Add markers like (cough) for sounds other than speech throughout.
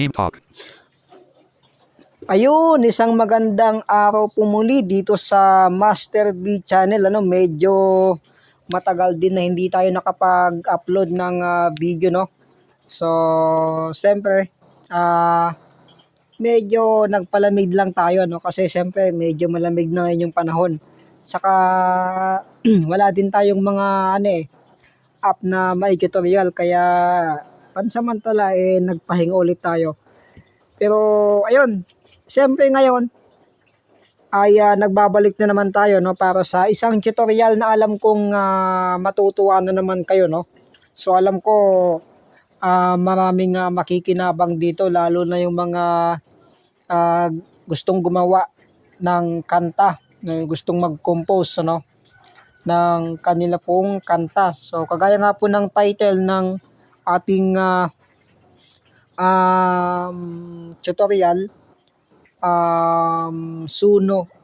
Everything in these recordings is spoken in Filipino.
Team Talk. Ayun, isang magandang araw po muli dito sa Master B channel. Ano, medyo matagal din na hindi tayo nakapag-upload ng ah, video, no? So, siyempre, ah medyo nagpalamig lang tayo, no? Kasi siyempre, medyo malamig na ngayon yung panahon. Saka, (clears throat) wala din tayong mga, ano eh, app na may tutorial. Kaya, pansamantala, eh, nagpahinga ulit tayo. Pero, ayun, siyempre ngayon, ay ah, nagbabalik na naman tayo no para sa isang tutorial na alam kong ah, matutuwa na naman kayo no. So alam ko ah, maraming ah, makikinabang dito lalo na yung mga ah, gustong gumawa ng kanta, gustong mag-compose ano ng kanila pong kanta. So kagaya nga po ng title ng ating ah, um, tutorial um, Suno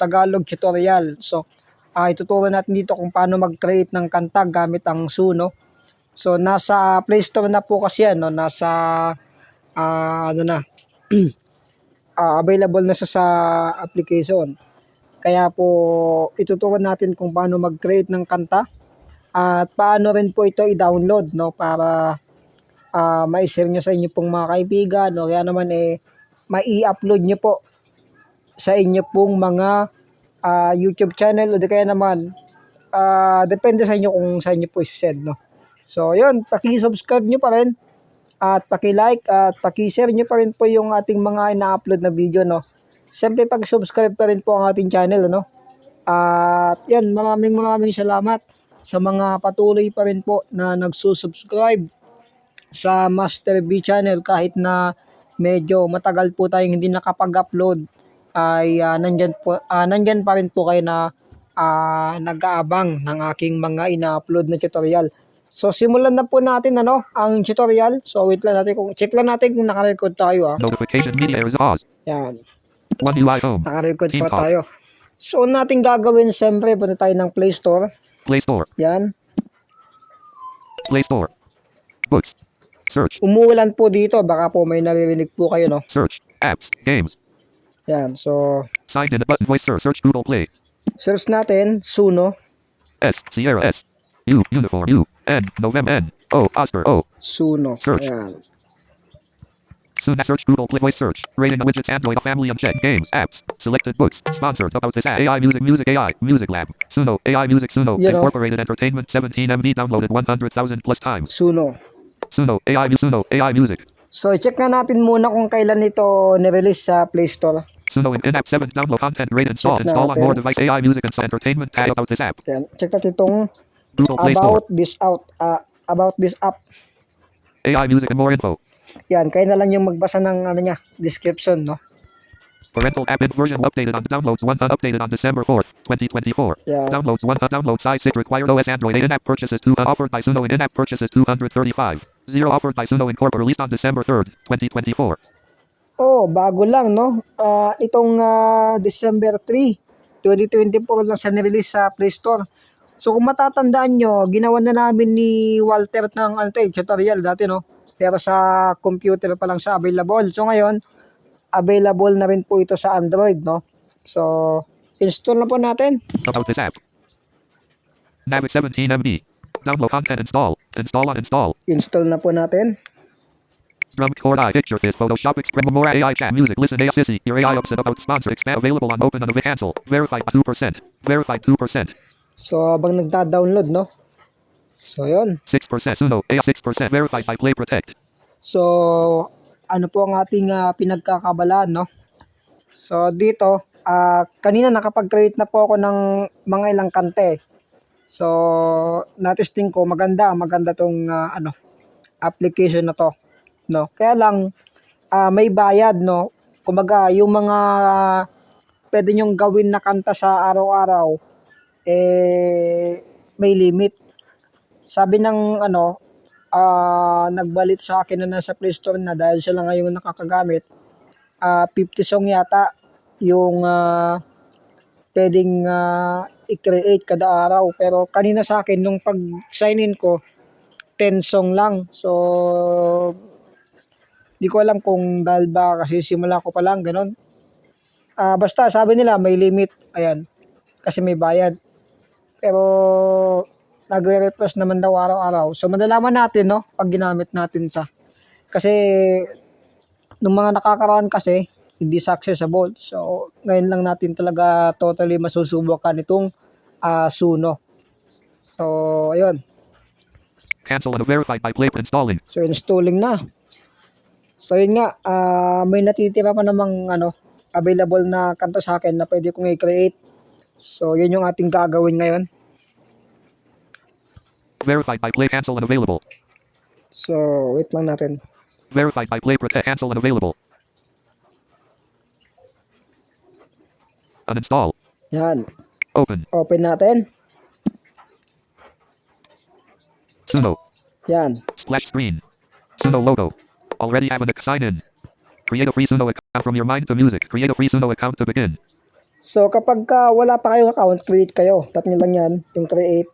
Tagalog tutorial. So, ah ituturo natin dito kung paano mag-create ng kanta gamit ang Suno. So, nasa Play Store na po kasi yan, no? nasa ah, ano na (clears throat) ah, available na sa sa application. Kaya po ituturo natin kung paano mag-create ng kanta at paano rin po ito i-download no para ah ma-share nyo sa inyo pong mga kaibigan o kaya naman eh mai-upload nyo po sa inyo pong mga ah, YouTube channel o di kaya naman ah, depende sa inyo kung sa inyo po i-send no. So yun, paki-subscribe nyo pa rin at paki-like at paki-share nyo pa rin po yung ating mga ina-upload na video no. Siyempre pag-subscribe pa rin po ang ating channel ano. At yan, maraming maraming salamat sa mga patuloy pa rin po na nagsusubscribe sa Master B channel kahit na medyo matagal po tayong hindi nakapag-upload ay ah, nandyan, po, ah, nandyan pa rin po kayo na ah, nag-aabang ng aking mga ina-upload na tutorial. So simulan na po natin ano ang tutorial. So wait lang natin kung check lang natin kung naka-record tayo ah. Notification media is Oz. Yan, naka-record pa tayo. So natin gagawin siyempre punta tayo ng Play Store. Play Store. Yan. Play Store. Books. Search. Umuulan po dito, baka po may naririnig po kayo no. Search. Apps. Games. Yan. So Signed in button voice search. Search Google Play. search natin Suno. S. Sierra S. U. Uniform U. N. November N. O. Oscar O. Suno. Search. Yan. Soon search Google Play voice search. Rating widgets Android family and check games apps. Selected books. Sponsored about this. AI music music AI music lab. Suno AI music Suno You know. incorporated entertainment 17 MB downloaded 100,000 plus times. Suno. Suno AI Suno AI music. So, check na natin muna kung kailan ito nirelease sa Play Store. Suno in in-app 7 download content rate install install on more device AI music and entertainment tag about this app. Check natin itong Google Play Store. about this out, ah, about this app. AI music and more info. Yan, kayo na lang yung magbasa ng ano niya, description, no? Parental app version updated on downloads 1 updated on December 4th, 2024. Yeah. Downloads 1 download size 6 required OS Android 8 in-app purchases 2 offered by Suno in in-app purchases 235. 0 offered by Suno Incorp released on December 3rd, 2024. Oh, bago lang, no? Ah, itong ah, December 3, 2024 lang siya nirelease sa Play Store. So, kung matatandaan nyo, ginawa na namin ni Walter ng ano to, eh, tutorial dati, no? Pero sa computer pa lang siya available. So, ngayon, available na rin po ito sa Android, no? So, install na po natin. About this app. Navic 17 MB. Download content install. Install on install. Install na po natin. Drum chord I picture fist Photoshop express more AI chat music listen AI sissy your AI upset about sponsor expand available on open and cancel verified 2% verified 2% 6% So, habang nagda-download, no? So, yun. Suno AI 6% verified by Play Protect So, ano po ang ating ah, pinagkakabalaan, no? So, dito, ah, kanina nakapag-create na po ako ng mga ilang kante. So, natesting ko, maganda, maganda tong ah, ano, application na to, no? Kaya lang, ah, may bayad, no? Kumaga, yung mga pwede nyong gawin na kanta sa araw-araw, eh, may limit. Sabi ng ano, ah nagbalit sa akin na nasa Play Store na dahil siya lang ngayon nakakagamit. Ah 50 song yata yung ah, pwedeng ah, i-create kada araw. Pero kanina sa akin, nung pag-sign in ko, 10 song lang. So, Di ko alam kung dahil ba kasi simula ko pa lang, ganun. Ah, basta sabi nila may limit, ayan, kasi may bayad. Pero nagre-refresh naman daw araw-araw. So malalaman natin, no, pag ginamit natin sa. Kasi nung mga nakakaraan kasi, hindi successable. So ngayon lang natin talaga totally masusubukan itong ah, Suno. So, ayun. Cancel and verified by Play installing. So, installing na. So, yun nga, ah, may natitira pa namang ano, available na kanta sa akin na pwede kong i-create. So, yun yung ating gagawin ngayon. Verified by Play cancel and available. So, wait lang natin. Verified by Play protect cancel and available. Uninstall. Yan. Open. Open natin. Suno. Yan. Splash screen. Suno logo. Already have an sign in. Create a free Suno account from your mind to music. Create a free Suno account to begin. So, kapag ka wala pa kayong account, create kayo. Tap nyo lang yan, yung create.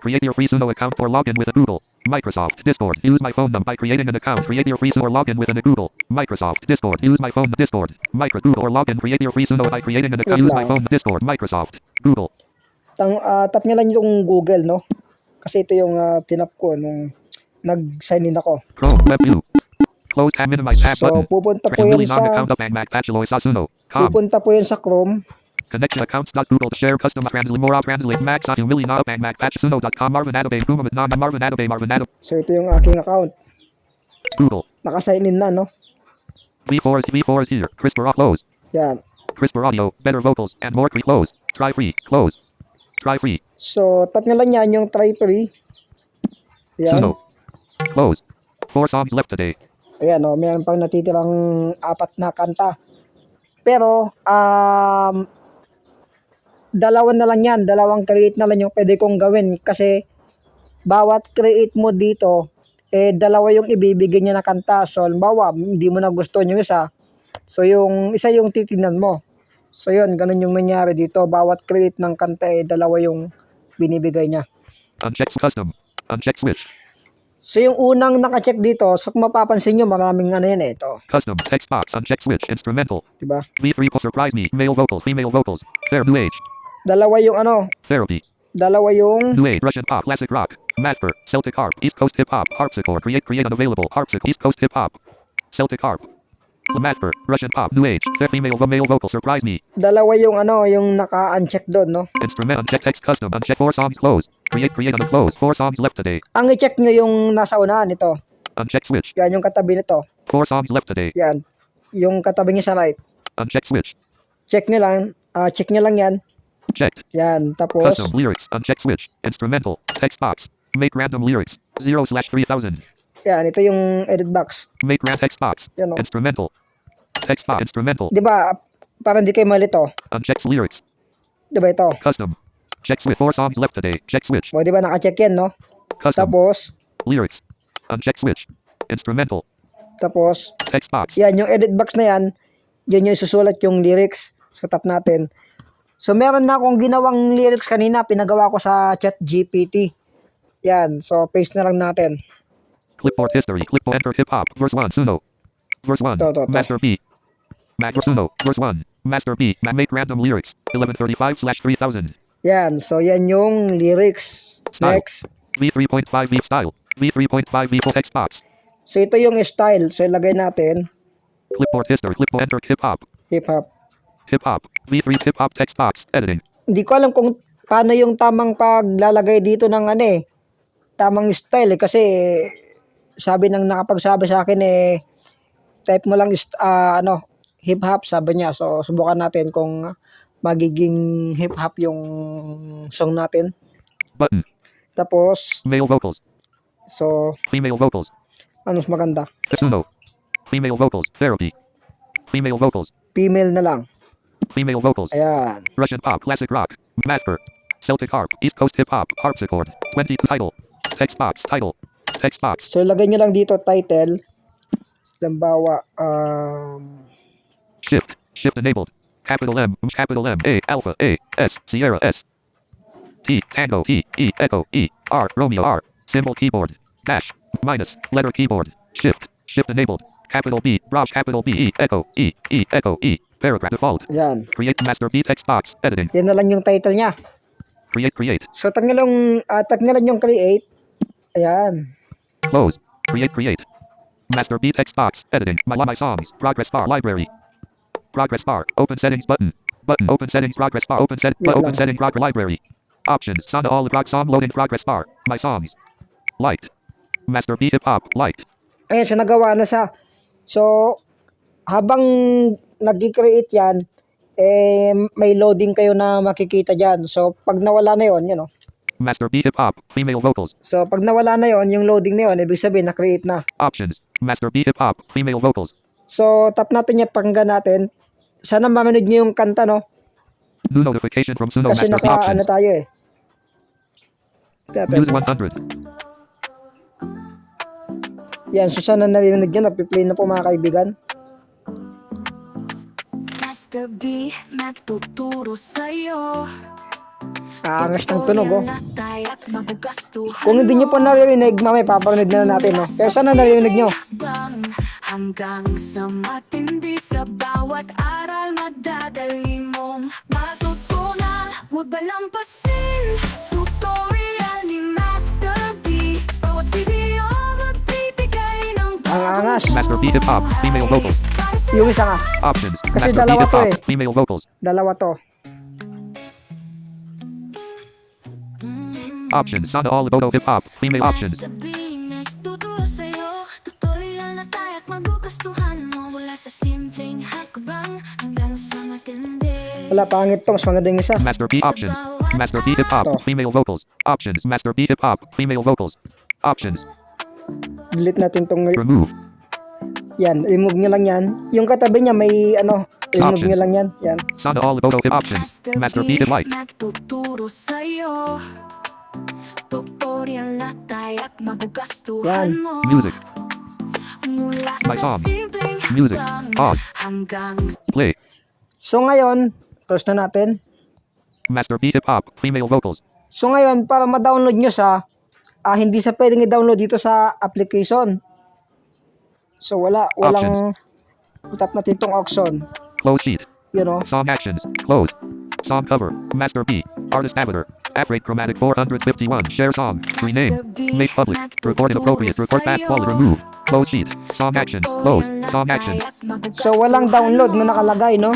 Create your free Suno account or login with a Google, Microsoft, Discord. Use my phone number by creating an account. Create your free Suno or login with a Google, Microsoft, Discord. Use my phone Discord, Micro Google or login. Create your free Suno by creating an account. Use my phone Discord, Microsoft, Google. Tang, ah, tap nyo lang yung Google, no? Kasi ito yung ah, tinap ko nung nag-sign in ako. Chrome Web View. Close tab minimize tab So, button. pupunta po yan sa, and pupunta po yan sa Chrome. Connection accounts Google share custom translate more translate Mac sa humili na and Mac Patch Suno.com Marvin Adobe Google non Marvin Adobe Marvin Adobe So, ito yung aking account. Google. Naka-sign in na, no? V4 is V4 is here. CRISPR close. Yan. CRISPR audio, better vocals, and more cre- close. Try free, close. Try free. So, tap nyo lang yan yung try free. Yan. Suno. Close. Four songs left today. Ayan, oh, mayroon pang natitirang apat na kanta. Pero, um, dalawa na lang yan. Dalawang create na lang yung pwede kong gawin. Kasi, bawat create mo dito, eh, dalawa yung ibibigay niya na kanta. So, halimbawa, hindi mo na gusto yung isa. So, yung isa yung titignan mo. So, yun, ganun yung nangyari dito. Bawat create ng kanta, eh, dalawa yung binibigay niya. Uncheck custom. Uncheck switch. So, yung unang nakacheck dito, so mapapansin nyo, maraming ano yan eh, ito. Custom. Text box. Uncheck switch. Instrumental. Diba? V3 will surprise me. Male vocals. Female vocals. Fair New Age. Dalawa yung ano, Therapy. dalawa yung New Age. Russian pop. Classic rock. Matfer. Celtic harp. East Coast hip hop. Harpsichord. Create. Create unavailable. Harpsichord. East Coast hip hop. Celtic harp. Matfer. Russian pop. New Age. Fair female. Male vocal. Surprise me. dalawa yung ano, yung naka-uncheck doon, no? Instrument. Uncheck text custom. Uncheck four songs. Close. Create. Create on close. Four songs left today. Ang i-check nyo yung nasa unahan nito. Uncheck switch. Yan yung katabi nito. Four songs left today. Yan. Yung katabi niya sa right. Uncheck switch. Check nyo lang. ah check nyo lang yan. Checked. Yan. Tapos, Custom lyrics. Uncheck switch. Instrumental. Text box. Make random lyrics. Zero slash three thousand. yan. Ito yung edit box. Make random text box. Yan o. Instrumental. Text box. Instrumental. Di ba? Para hindi kayo malito. Uncheck lyrics. Di ba ito? Custom. Check switch. Four songs left today. Check switch. O, di ba naka-check yan, no? Custom. Tapos, lyrics. Uncheck switch. Instrumental. tapos, Text box. yan, yung edit box na yan, yan yung susulat yung lyrics sa top natin. So, meron na akong ginawang lyrics kanina, pinagawa ko sa chat GPT. Yan, so paste na lang natin. Clipboard history. Clipboard enter hip hop. Verse one. Suno. Verse one. To, to, to. Master B. Master Suno. Verse one. Master B. Ma- Make random lyrics. Eleven thirty five slash three thousand. Yan, so yan yung lyrics. Next. V three point five V style. V three point five V full text box. So, ito yung style. So, ilagay natin, Clipboard history. Clipboard enter hip hop. hip-hop. Hip hop. V3 hip hop text box. Editing. Hindi ko alam kung paano yung tamang paglalagay dito ng ano eh, tamang style eh. Kasi, sabi ng nakapagsabi sa akin eh, type mo lang ah, ano, hip-hop, sabi niya. So, subukan natin kung magiging hip-hop yung song natin. Button. Tapos, Male vocals. so, Female vocals. ano mas maganda? Suno. Female vocals. Therapy. Female vocals. Female na lang. Female vocals. Ayan. Russian pop. Classic rock. Matfer. Celtic harp. East Coast hip hop. Harpsichord. 20 title. Text box. Title. Text box. So, lagay nyo lang dito title. Lambawa, um, Shift. Shift enabled. Capital M. Capital M. A. Alpha. A. S. Sierra S. T. Tango. T. E. Echo. E. R. Romeo R. Symbol keyboard. Dash. Minus. Letter keyboard. Shift. Shift enabled. Capital B, brush, capital B, E, echo, E, E, echo, E, paragraph default. Yan. Create master B text box, editing, Yan na lang yung title niya. create, create, So, lang, uh, lang yung create. Ayan. close, create, create. Master B text box, editing, my, my songs, progress bar, library. Progress bar, open settings button. Button, open settings, progress bar, open set, Wait open lang. setting, progress library. Options, sound all rock song loading progress bar, my songs. Liked. Master B hip hop, liked. Ayan, so nagawa na sa So, habang nag-create yan, eh, may loading kayo na makikita dyan. So, pag nawala na yon yun know. Master B hip hop, female vocals. So, pag nawala na yon yung loading na yon ibig sabihin, na-create na. Options, Master B hip hop, female vocals. So, tap natin yung pakinggan natin. Sana marinig nyo yung kanta, no? New notification from Suno Kasi Master B naka, ano options. tayo eh. Use 100. Yan, so sana narinig nyo, napiplay na po mga kaibigan. B, nagtuturo sa'yo Aangas ng tunog, oh. Kung hindi nyo pa naririnig, mamay paparinig na natin, no? Pero sana naririnig nyo. Hanggang, hanggang sa matindi sa bawat aral Madadali mong matutunan Huwag balampasin angas. Master B hip hop, female vocals. Yung isa nga, Options, Kasi Master B dalawa to eh. female vocals. dalawa to. Options, sound all Bodo hip hop, female options. Wala, pangit to. Mas maganda yung isa. Master B options. Master B hip hop, female vocals. Options, Master B hip hop, female vocals. Options, Delete natin tong... remove. Yan, remove nyo lang yan. Yung katabi niya may ano, remove Option. nyo lang yan. Yan. Sound all Bodo hip options. Master B hip like. Nagtuturo sa'yo Tutorial na tayo at magugustuhan Yan. mo Music, Mula My sa song. simpleng Music. Pause. Hanggang play. So ngayon, close na natin. Master B hip hop, female vocals. So ngayon, para ma-download nyo sa, ah, hindi sa pwedeng i-download dito sa application. So wala, walang, tap natin itong auction. Close sheet. You know, Song actions. Close. Song cover. Master B. Artist avatar. App rate chromatic 451. Share song. Rename. Make public. Record inappropriate. Record fast quality. Remove. Close sheet. Song actions. Close. Song actions. so walang download na nakalagay, no?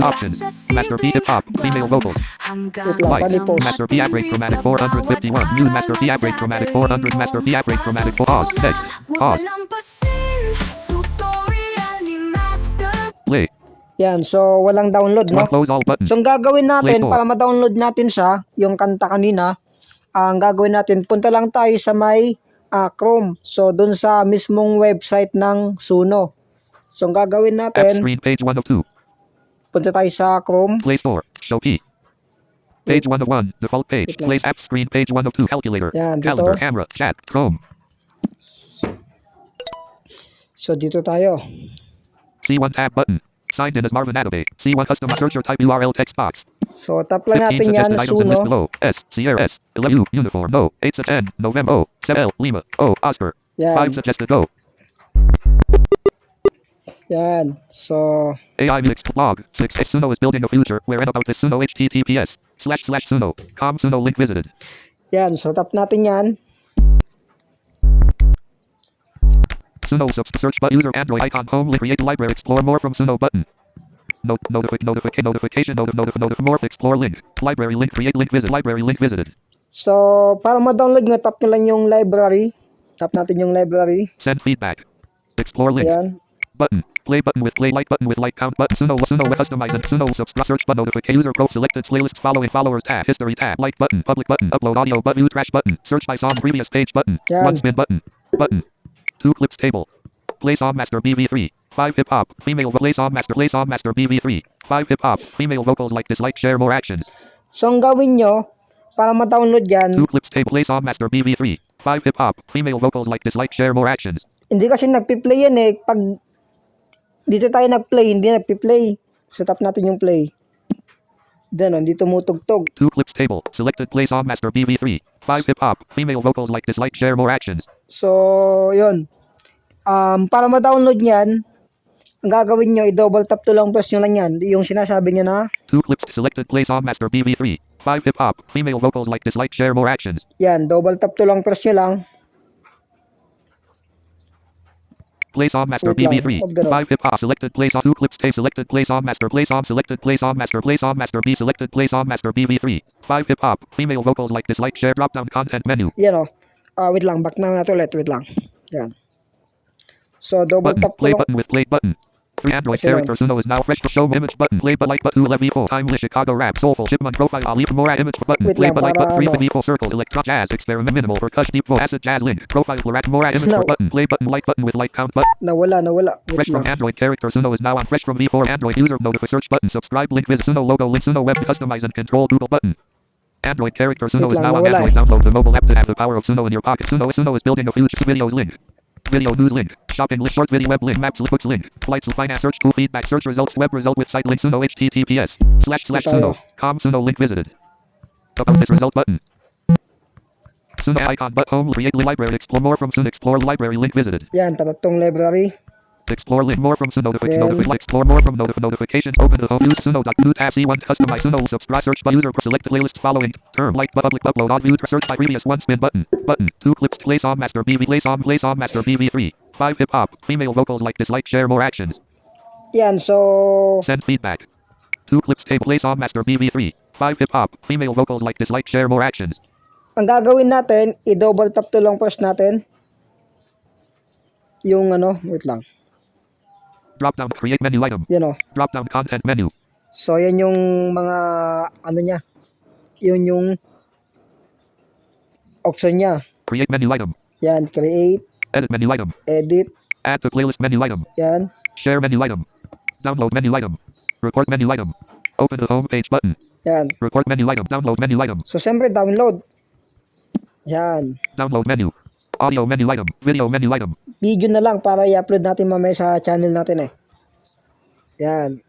Options. Master B hip hop. Female vocals. I-post? Master B app rate chromatic 451. New Master B app rate chromatic 400. Master B app rate chromatic 4. Pause. Text. Pause. Play. Yan, so walang download, no? So ang gagawin natin para ma-download natin siya, yung kanta kanina, ang gagawin natin, punta lang tayo sa may ah, Chrome. So dun sa mismong website ng Suno. So ang gagawin App natin, screen page 1 of 2. Punta tayo sa Chrome. Play Store. Show P. Page 1 of 1. Default page. Place app screen page 1 of 2. Calculator. Yan, dito. Calendar. Camera. Chat. Chrome. So dito tayo. C1 tab button. Signed in as Marvin Adobe. C1 custom search or type URL text box. So tap lang 15 natin yan, Suno. below. S. Sierra S. 11 U. Uniform. No. 8 of 10. November. O. 7 L. Lima. O. Oscar. 5 Yan, suggested go. Yan. So, AI Mixed blog. 6. Suno is building a future where about this Suno HTTPS. Slash slash Suno. Com Suno link visited. yan. So tap natin yan. Suno search but user Android icon home link create library explore more from Suno button. Note notific notific notification notif notif notif morph explore link library link create link visit library link visited So, para ma-download nyo, tap nyo lang yung library. Tap natin yung library. send feedback explore link Yan. button play button with play like button with like count button. Suno Suno customize and Suno subscribe search but notification user pro selected playlists following followers tab history tab like button public button upload audio button view trash button search by song previous page button one spin button button two clips table play song master BV3 five hip hop female vo- play song master play song master BV3 five hip hop female vocals like dislike share more actions. So, ang gawin nyo, para ma-download yan, two clips table play song master BV3 five hip hop female vocals like dislike share more actions. Hindi kasi nagpi-play yan eh. Pag dito tayo nag-play, hindi nagpi-play. So, tap natin yung play. Then, hindi tumutugtog. two clips table selected play song master BV3 five hip hop female vocals like dislike share more actions So, yun. Um, para ma-download niyan, ang gagawin nyo, i-double tap to lang press nyo lang yan. Yung sinasabi niya na, Two clips selected. Play song master BV3. Five hip hop. Female vocals like dislike. Share more actions. yan, double tap to lang press nyo lang. Play song master Wait lang, BV3. Five hip hop selected. Play song. Two clips. Stay selected. Play song master. Play song selected. Play song master. Play song master B selected. Play song master BV3. Five hip hop. Female vocals like dislike. Share. Drop down content menu. Yan o. Ah, wait lang, back na natin ulit, wait lang. Yan. So, double Button. tap to Play button with play button. Three Android Kasi character Suno is now fresh to show image button. Play but like button. Levi full timeless Chicago rap soulful chipmunk profile Ali Mora image button. Play but like para but three. Levi full circle electro jazz experiment minimal percussion deep voice acid jazz link profile Florat Mora image No. button. Play button like button with like count button. Nawala, nawala. Wait Fresh from. Android character Suno is now on Fresh from V4 Android user notify search button subscribe link visit Suno logo link Suno web customize and control Google button. Android character Suno is now on Android. Download the mobile app to have the power of Suno in your pocket. Suno Suno is building a future videos link. Video news link. Shopping list short video web link. Maps books link. Flights finance search tool feedback search results web result with site link Suno https slash slash. Suno com Suno link visited. About this result button. Suno icon but home create library explore more from Suno explore library link visited. Yan, tapat tong library. Explore link more from Suno notification. Explore more from notif- notifications. Open the home. Use Suno. dot Use tab C1. Customize Suno. Subscribe. Search by user. Select playlist following. Term. Like. but Public. Upload. On view. Search by previous one. Spin button. Button. Two clips. Play song master BV. Play song. Play song master BV3. Five hip hop. Female vocals like dislike. Share more actions. Yan, so, Send feedback. Two clips. Table. Play song master BV3. Five hip hop. Female vocals like dislike. Share more actions. ang gagawin natin, i-double tap to lang press natin. Yung ano, wait lang. Drop down. Create menu item. Yan o. Drop down content menu. So, yan yung mga, ano niya. Yun yung option niya. Create menu item. Yan, create, Edit menu item. edit, Add to playlist menu item. yan. Share menu item. Download menu item. Report menu item. Open the home page button. Yan. Report menu item. Download menu item. So, siyempre, download. Yan. Download menu. Audio menu item. Video menu item. Video na lang para i-upload natin mamaya sa channel natin eh. Yan.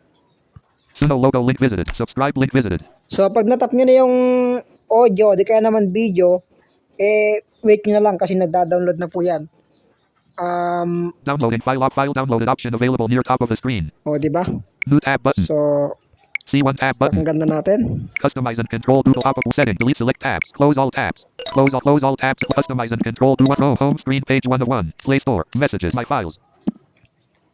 Suno logo link visited. Subscribe link visited. So, pag natap nyo na yung audio, di kaya naman video, eh, wait nyo na lang kasi nagda-download na po yan. Um, Downloading file file downloaded option available near top of the screen. o, di ba? New tab button. So, C1 tab button. ang ganda natin. Customize and control Google pop-up setting. Delete select tabs. Close all tabs. Close all close all tabs. Customize and control do one row. Home screen page one of one. Play store. Messages. My files.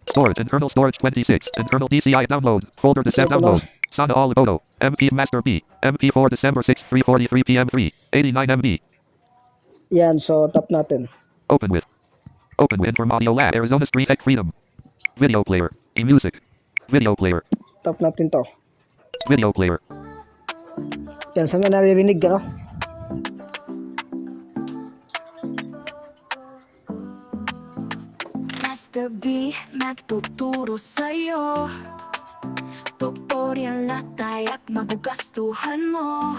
Storage. Internal storage 26. Internal DCI download. Folder December download. Sana all photo. MP master B. MP4 December 6 343 PM 3. 89 MB. Yan, so tap natin. Open with. Open with from Audio Lab. Arizona Street Tech Freedom. Video player. E-music. Video player. Tap natin to. Video player. Yan, saan nga naririnig, ano? Master B, nagtuturo sa'yo Tutorial na tayo at magugastuhan mo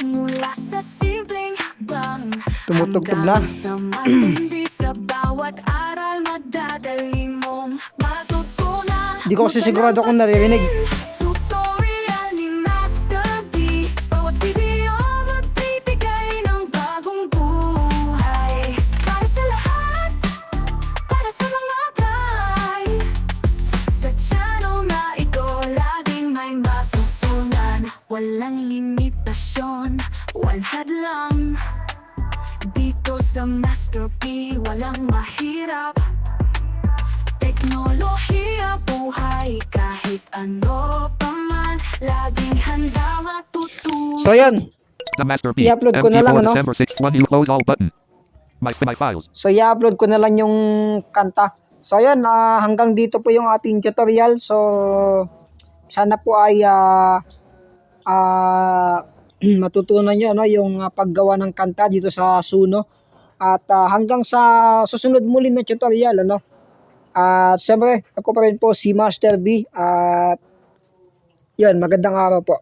Mula sa simpleng hakbang Tumutugtog na. sa matindi sa bawat aral Madadali mong matutunan Di ko kasi sigurado kung naririnig. Sa Master B Walang mahirap Teknolohiya, buhay, kahit ano pa man Laging handa matutunan So, yan. The master B. I-upload ko na MP4 lang, ano? December 6 1 you close all button. My my files. So, i-upload ko na lang yung kanta. So, yan. ah, hanggang dito po yung ating tutorial. So, sana po ay ah, ah, (clears throat) matutunan nyo no, yung ah, paggawa ng kanta dito sa Suno. At ah, hanggang sa susunod muli na tutorial. Ano? At siyempre, ako pa rin po si Master B. At yun, magandang araw po.